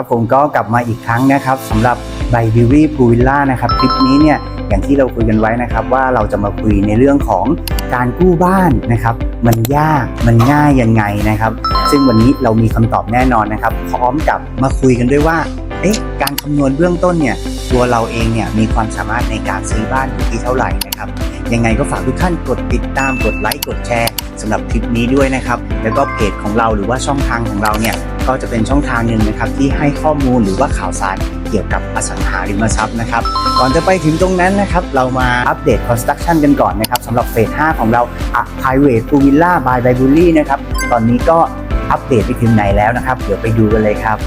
ครับผมก็กลับมาอีกครั้งนะครับสำหรับไบบิวี่พูวิลล่านะครับคลิปนี้เนี่ยอย่างที่เราคุยกันไว้นะครับ ว่าเราจะมาคุยในเรื่องของการกู้บ้านนะครับ มันยากมันง่ายยังไงนะครับ ซึ่งวันนี้เรามีคำตอบแน่นอนนะครับ พร้อมกับมาคุยกันด้วยว่าเอ๊ะการคำนวณเบื้องต้นเนี่ยตัวเราเองเนี่ยมีความสามารถในการซื้อบ้านอยู่ที่เท่าไหร่นะครับยังไงก็ฝากทุกท่านกดติดตามกดไลค์กดแชร์สำหรับคลิปนี้ด้วยนะครับ แล้วก็เพจของเราหรือว่าช่องทางของเราเนี่ย ก็จะเป็นช่องทางหนึ่งนะครับที่ให้ข้อมูลหรือว่าข่าวสารเกี่ยวกับอสังหาริมทรัพย์นะครับก่อนจะไปถึงตรงนั้นนะครับเรามาอัปเดตคอนสตรักชั่นกันก่อนนะครับสำหรับเฟส 5 ของเราอะไฮเวทตูวิลล่าบายไบบูลี่นะครับตอนนี้ก็อัปเดตไปถึงไหนแล้วนะครับ เดี๋ยวไปดูกันเลยครับ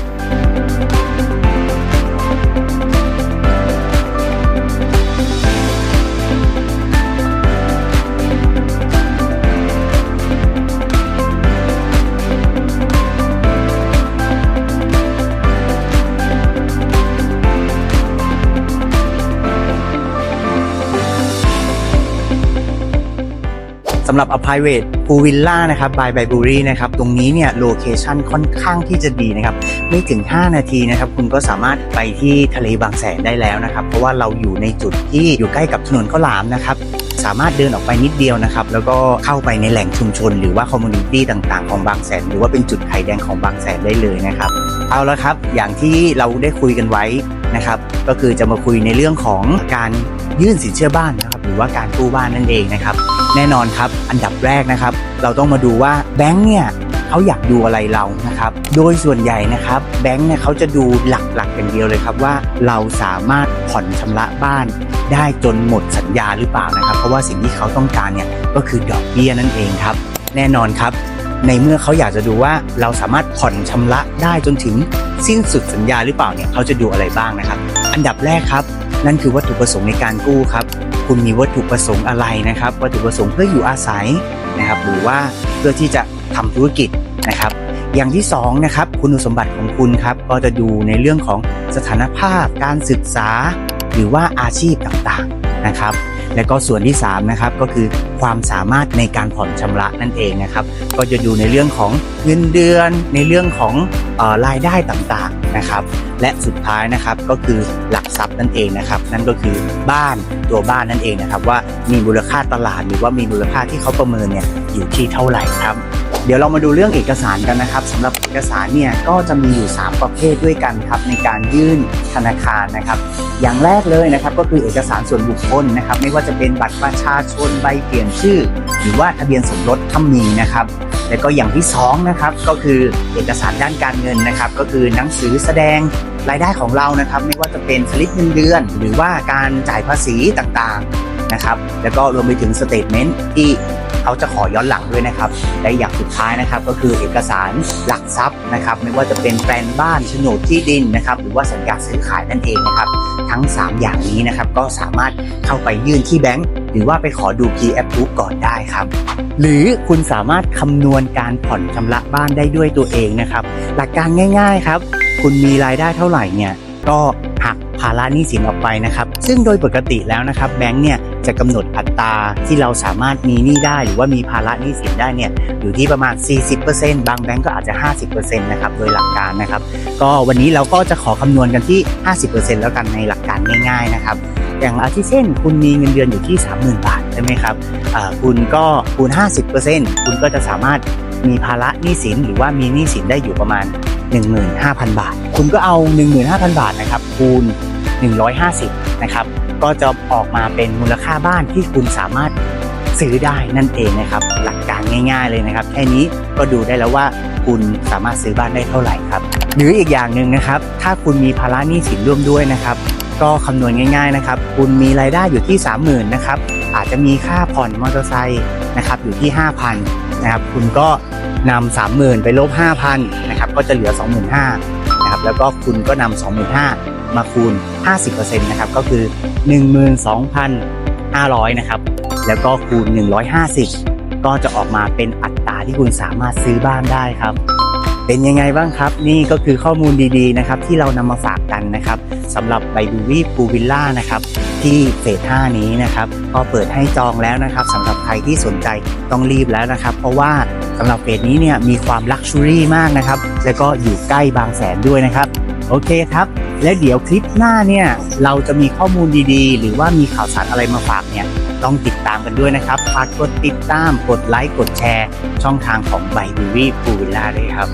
ำหรับ a private pool villa นะครับ by b y b u r y นะครับ ตรงนี้เนี่ยโลเคชันค่อนข้างที่จะดีนะครับ ไม่ถึง 5 นาทีนะครับ คุณก็สามารถไปที่ทะเลบางแสนได้แล้วนะครับ เพราะว่าเราอยู่ในจุดที่อยู่ใกล้กับถนนข้าวหลามนะครับสามารถเดินออกไปนิดเดียวนะครับ แล้วก็เข้าไปในแหล่งชุมชน หรือว่าคอมมูนิตี้ต่างๆ ของบางแสน หรือว่าเป็นจุดไข่แดงของบางแสนได้เลยนะครับ เอาละครับ อย่างที่เราได้คุยกันไว้นะครับ ก็คือจะมาคุยในเรื่องของการยื่นสินเชื่อบ้านนะ หรือว่าการกู้บ้านนั่นเองนะครับ แน่นอนครับ อันดับแรกนะครับ เราต้องมาดูว่าแบงค์เนี่ยเขาอยากดูอะไรเรานะครับ โดยส่วนใหญ่นะครับแบงค์เนี่ยเขาจะดูหลักๆอย่างเดียวเลยครับว่าเราสามารถผ่อนชำระบ้านได้จนหมดสัญญาหรือเปล่านะครับ เพราะว่าสิ่งที่เขาต้องการเนี่ยก็คือดอกเบี้ยนั่นเองครับ แน่นอนครับ ในเมื่อเขาอยากจะดูว่าเราสามารถผ่อนชำระได้จนถึงสิ้นสุดสัญญาหรือเปล่าเนี่ยเขาจะดูอะไรบ้างนะครับ อันดับแรกครับ นั่นคือวัตถุประสงค์ในการกู้ครับ คุณมีวัตถุประสงค์อะไรนะครับ วัตถุประสงค์เพื่ออยู่อาศัยนะครับ หรือว่าเพื่อที่จะทำธุรกิจนะครับ อย่างที่สองนะครับคุณสมบัติของคุณครับก็จะดูในเรื่องของสถานภาพ การศึกษา หรือว่าอาชีพต่างๆนะครับและก็ส่วนที่3นะครับก็คือความสามารถในการผ่อนชำระนั่นเองนะครับ ก็จะดูในเรื่องของเงินเดือน ในเรื่องของออรายได้ต่างๆ นะครับ และสุดท้ายนะครับก็คือหลักทรัพย์นั่นเองนะครับ นั่นก็คือบ้านตัวบ้านนั่นเองนะครับ ว่ามีมูลค่าตลาดหรือว่ามีมูลค่าที่เขาประเมินเนี่ยอยู่ที่เท่าไหร่ครับ เดี๋ยวเรามาดูเรื่องเอกสารกันนะครับสำหรับเอกสารเนี่ยก็จะมีอยู่ 3 ประเภทด้วยกันครับในการยื่นธนาคารนะครับ อย่างแรกเลยนะครับก็คือเอกสารส่วนบุคคลนะครับ ไม่ว่าจะเป็นบัตรประชาชนใบเปลี่ยนชื่อ หรือว่าทะเบียนสมรสถ้ามีนะครับแล้วก็อย่างที่สองนะครับก็คือเอกสารด้านการเงินนะครับ ก็คือหนังสือแสดงรายได้ของเรานะครับ ไม่ว่าจะเป็นสลิปเงินเดือน หรือว่าการจ่ายภาษีต่างๆ นะครับ แล้วก็รวมไปถึงสเตทเมนต์ที่เขาจะขอย้อนหลังด้วยนะครับ และอย่างสุดท้ายนะครับก็คือเอกสารหลักทรัพย์นะครับ ไม่ว่าจะเป็นแปลนบ้านโฉนดที่ดินนะครับ หรือว่าสัญญาซื้อขายนั่นเองนะครับ ทั้ง 3 อย่างนี้นะครับก็สามารถเข้าไปยื่นที่แบงก์หรือว่าไปขอดู P approve ก่อนได้ครับ หรือคุณสามารถคำนวณการผ่อนชำระบ้านได้ด้วยตัวเองนะครับ หลักการง่าย ๆครับ คุณมีรายได้เท่าไหร่เนี่ยก็หักภาระหนี้สินออกไปนะครับ ซึ่งโดยปกติแล้วนะครับแบงก์เนี่ย จะกำหนดอัตราที่เราสามารถมีหนี้ได้ หรือว่ามีภาระหนี้สินได้เนี่ยอยู่ที่ประมาณ 40%บางแบงก์ก็อาจจะ 50%นะครับโดยหลักการนะครับ ก็วันนี้เราก็จะขอคำนวณกันที่ 50%แล้วกันในหลักการง่าย ๆนะครับ อย่างอาทิเช่น คุณมีเงินเดือนอยู่ที่ 30,000 บาทใช่ไหมครับคุณก็คูณ 50%คุณก็จะสามารถมีภาระหนี้สินหรือว่ามีหนี้สินได้อยู่ประมาณ 15,000 บาท คุณก็เอา 15,000 บาทนะครับคูณ 150 นะครับ ก็จะออกมาเป็นมูลค่าบ้านที่คุณสามารถซื้อได้นั่นเองนะครับ หลักการง่าย ๆ เลยนะครับ แค่นี้ก็ดูได้แล้วว่าคุณสามารถซื้อบ้านได้เท่าไหร่ครับ หรืออีกอย่างหนึ่งนะครับ ถ้าคุณมีภาระหนี้สินร่วมด้วยนะครับ ก็คำนวณง่าย ๆ นะครับ คุณมีรายได้อยู่ที่ 30,000นะครับ อาจจะมีค่าผ่อนมอเตอร์ไซค์นะครับอยู่ที่ 5,000นะครับ คุณก็นำ30,000 ไปลบ 5,000นะครับ ก็จะเหลือ 25,000นะครับ แล้วก็คุณก็นำ25,000 มาคูณ 50%นะครับก็คือ 12,500 นะครับ แล้วก็คูณ 150 ก็จะออกมาเป็นอัตราที่คุณสามารถซื้อบ้านได้ครับ เป็นยังไงบ้างครับ นี่ก็คือข้อมูลดีๆนะครับที่เรานำมาฝากกันนะครับสำหรับไบดูวี่พูวิลล่านะครับที่เฟส5นี้นะครับก็เปิดให้จองแล้วนะครับสำหรับใครที่สนใจต้องรีบแล้วนะครับ เพราะว่าสำหรับเฟสนี้เนี่ยมีความลักชัวรี่มากนะครับ แล้วก็อยู่ใกล้บางแสนด้วยนะครับ โอเคครับ และเดี๋ยวคลิปหน้าเนี่ย เราจะมีข้อมูลดีๆ หรือว่ามีข่าวสารอะไรมาฝากเนี่ย ต้องติดตามกันด้วยนะครับฝากกดติดตาม กดไลค์ กดแชร์ ช่องทางของไบบูวี่ปูวิลล่าเลยครับ